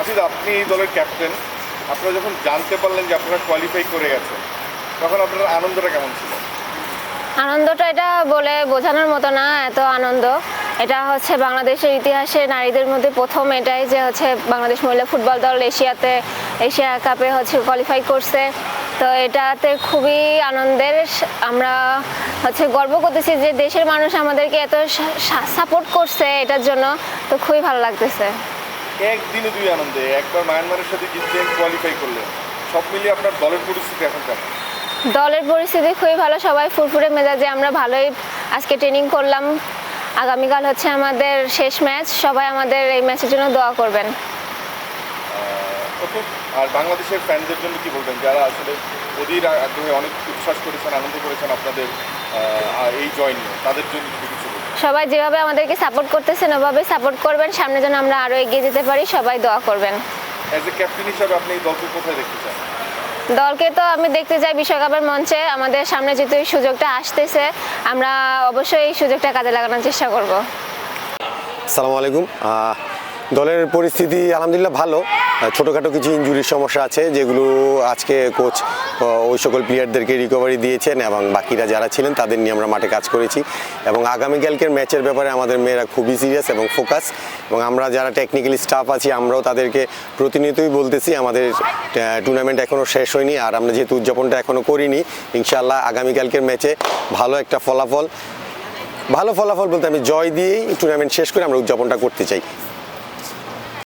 হাসিদ আপনি এই দলের ক্যাপ্টেন আপনারা যখন জানতে পারলেন যে আপনারা কোয়ালিফাই করে গেছেন, তখন আপনার আনন্দটা কেমন ছিল? আনন্দটা এটা বলে বোঝানোর মতো না, এত আনন্দ। এটা হচ্ছে বাংলাদেশের ইতিহাসে নারীদের মধ্যে প্রথম এটাই যে হচ্ছে বাংলাদেশ মহিলা ফুটবল দল এশিয়াতে, এশিয়া কাপে হচ্ছে কোয়ালিফাই করছে। তো এটাতে খুবই আনন্দের আমরা হচ্ছে গর্ব করতেছি যে দেশের মানুষ আমাদেরকে এত সাপোর্ট করছে এটার জন্য। তো খুবই ভালো লাগতেছে। একদিনে দুই আনন্দে। একবার মায়ানমারের সাথে জিতলেন কোয়ালিফাই করলেন। সব মিলিয়ে আপনার দলের পরিস্থিতি এখন কেমন? দলের পরিস্থিতি খুবই ভালো সবাই ফুরফুরে মেজাজে আমরা ভালোই আজকে ট্রেনিং করলাম। আগামীকাল হচ্ছে আমাদের শেষ ম্যাচ সবাই আমাদের এই ম্যাচের জন্য দোয়া করবেন। আর বাংলাদেশের ফ্যানদের জন্য কি বলবেন? যারা আসলে অধীর আগ্রহে অনেক উচ্ছ্বাস করেছেন আনন্দ করেছেন আপনাদের এই জয় নিয়ে তাদের জন্য কিছু সবাই যেভাবে আমাদেরকে সাপোর্ট করতেছেন ওভাবে সাপোর্ট করবেন। সামনে যেন আমরা আরও এগিয়ে যেতে পারি সবাই দোয়া করবেন। অ্যাজ এ ক্যাপ্টেন হিসাবে আপনি এই দলকে কোথায় দেখতে চান? দলকে তো আমি দেখতে চাই বিশ্বকাপের মঞ্চে। আমাদের সামনে যেহেতু এই সুযোগটা আসতেছে আমরা অবশ্যই এই সুযোগটা কাজে লাগানোর চেষ্টা করব। আসসালামু আলাইকুম। আহ, দলের পরিস্থিতি আলহামদুলিল্লাহ ভালো। ছোটোখাটো কিছু ইঞ্জুরির সমস্যা আছে, যেগুলো আজকে কোচ ওই সকল প্লেয়ারদেরকে রিকভারি দিয়েছেন এবং বাকিরা যারা ছিলেন তাদের নিয়ে আমরা মাঠে কাজ করেছি। এবং আগামীকালকের ম্যাচের ব্যাপারে আমাদের মেয়েরা খুবই সিরিয়াস এবং ফোকাস এবং আমরা যারা টেকনিক্যালি স্টাফ আছি, আমরাও তাদেরকে প্রতিনিয়তই বলতেছি, আমাদের টুর্নামেন্ট এখনও শেষ হয়নি, আর আমরা যেহেতু উদযাপনটা এখনও করিনি, ইনশাআল্লাহ আগামীকালকের ম্যাচে ভালো একটা ফলাফল, ভালো ফলাফল বলতে আমি জয় দিয়েই টুর্নামেন্ট শেষ করে আমরা উদযাপনটা করতে চাই।